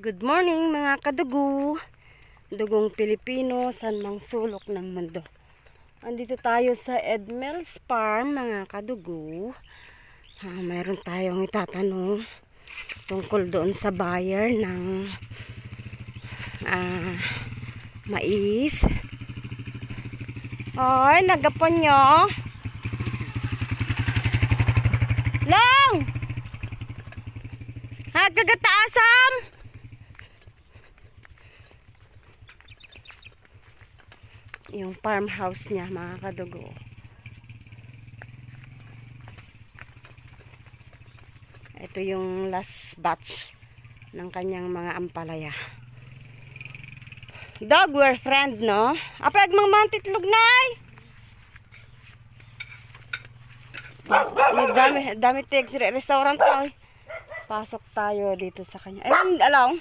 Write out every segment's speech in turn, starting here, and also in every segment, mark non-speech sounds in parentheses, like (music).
Good morning mga kadugo. Dugong Pilipino, san mang sulok ng mundo. Andito tayo sa Edmel's Farm mga kadugo. Ah, mayroon tayong itatanong tungkol doon sa buyer ng ah, mais. Ay, nagapon nyo. Lang! Ha, Yung farmhouse niya, mga kadugo. Ito yung last batch ng kanyang mga ampalaya. Dog, we're friend, no? Apag mang mantitlog, nay! May dami, dami tigs restaurant to. Pasok tayo dito sa kanya. Ayun, along.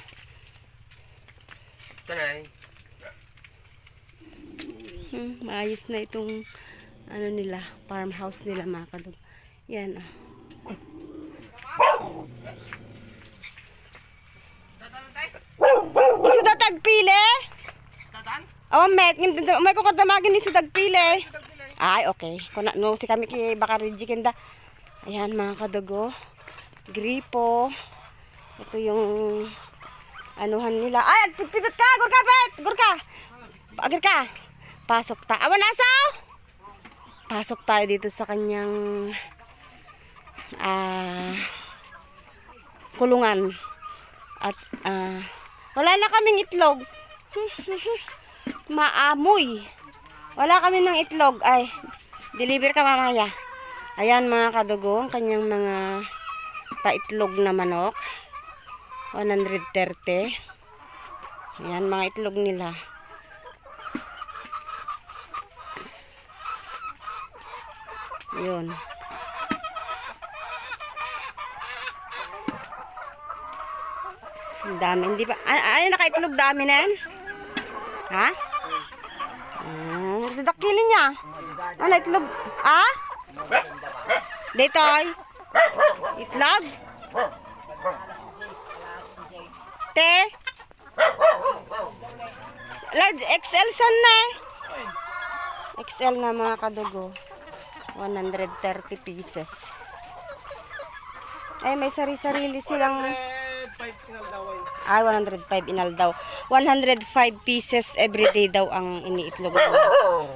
Tanay. Hmm, maayos na itong ano nila, farmhouse nila mga kadug. Yan ah. Isu datag pile? Tatan? Oh, met, may ko kadamagin ni sudag pile. Ay, okay. Kuna no si kami kay Bakariji kenda. Ayan mga kadugo. Gripo. Ito yung anuhan nila. Ay, pipit ka, gurka pet, gurka. Agir ka. Pasok ta. Awan asaw. Pasok tayo dito sa kanyang ah kulungan. At ah wala na kaming itlog. (laughs) Maamoy. Wala kami ng itlog. Ay, deliver ka mamaya. Ayan mga kadugo, ang kanyang mga paitlog na manok. 130. Ayan mga itlog nila. Yun. Ang dami. Hindi ba? Ay, ay nakaitlog dami na yan? Ha? Hmm, dadakilin niya. Ano, itlog? Ah? Dito ay. Itlog? Te? Large XL san na? XL na mga kadugo. 130 pieces. Ay, may sari-sarili silang... Ay, 105 inal daw. 105 pieces everyday daw ang iniitlog.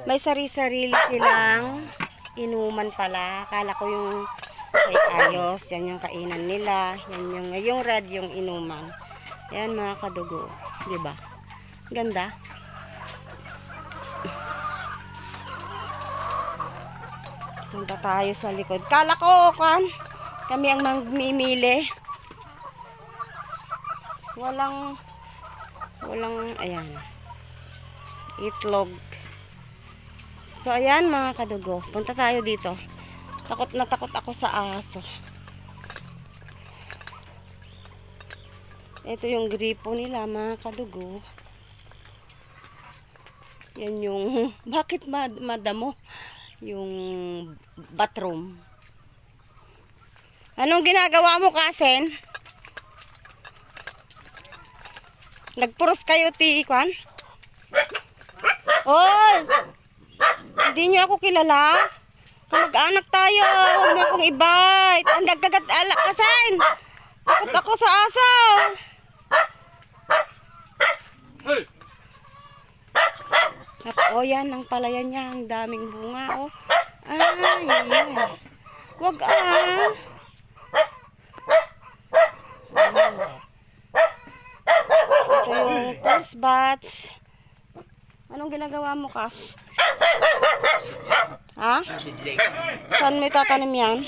May sari-sarili silang inuman pala. Akala ko yung kay ayos. Yan yung kainan nila. Yan yung, yung red yung inuman. Yan mga kadugo. Ba? Ganda. Punta tayo sa likod. Kala ko, kan, kami ang mamimili. Walang, walang, ayan, itlog. So, ayan mga kadugo. Punta tayo dito. Takot na takot ako sa aso. Ito yung gripo nila mga kadugo. Yan yung, (laughs) bakit mad madamo? Yung bathroom. Anong ginagawa mo, Kasen? Nagpuros kayo, ti, Kwan? Oy! Hindi niyo ako kilala. Kamag-anak tayo. Huwag mo akong i-bite. Ang nagkagat alak kasen. Takot ako sa asaw. Hey! Oh, yan ang palayan niya. Ang daming bunga, oh. Ay, ay. Wag ah. Ito yung. Anong ginagawa mo, Kas? Ha? Jay. Saan mo itatanim yan?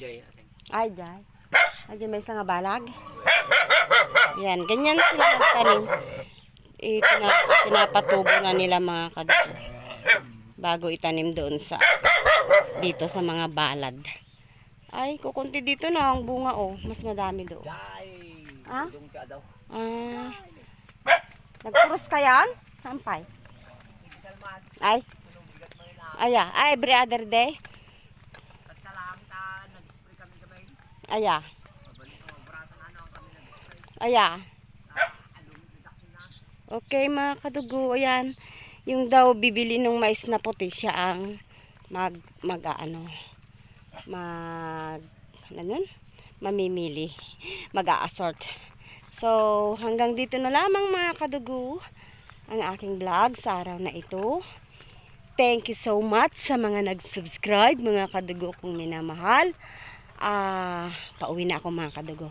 Jay. Ay, dyan. Ay, dyan may isang balag. Yan, ganyan sila magtanim. Eh, pina, pinapatubo na nila mga kadugo. Bago itanim doon sa, dito sa mga balad. Ay, kukunti dito na ang bunga, oh. Mas madami doon. Daw. Ah. Nagpuros ka yan? Sampay. Ay. Aya. Ay, every other day. Aya. Aya. Okay mga kadugo, ayan. Yung daw bibili ng mais na puti siya ang mag, mag ano, mag, ano yun? Mamimili. Mag-a-assort. So, hanggang dito na lamang mga kadugo ang aking vlog sa araw na ito. Thank you so much sa mga nag-subscribe, mga kadugo kong minamahal. Ah, pauwi na ako mga kadugo.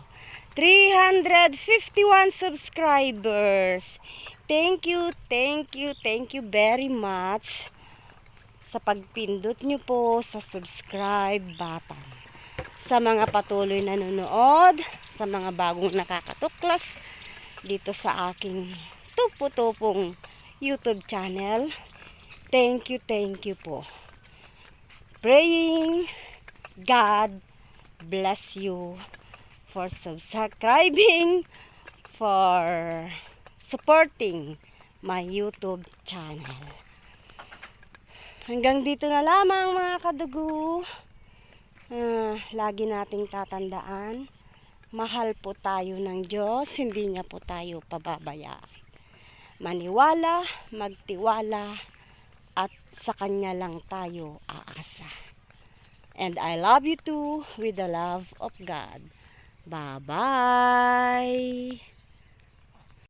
351 subscribers. Thank you, thank you, thank you very much sa pagpindot nyo po sa subscribe button. Sa mga patuloy na nanonood, sa mga bagong nakakatuklas dito sa aking tupo-tupong YouTube channel. Thank you, thank you po. Praying God bless you for subscribing, (laughs) for supporting my YouTube channel. Hanggang dito na lamang mga kadugo. Ah, lagi nating tatandaan, mahal po tayo ng Diyos, hindi niya po tayo pababayaan. Maniwala, magtiwala, at sa Kanya lang tayo aasa. And I love you too with the love of God. Bye-bye!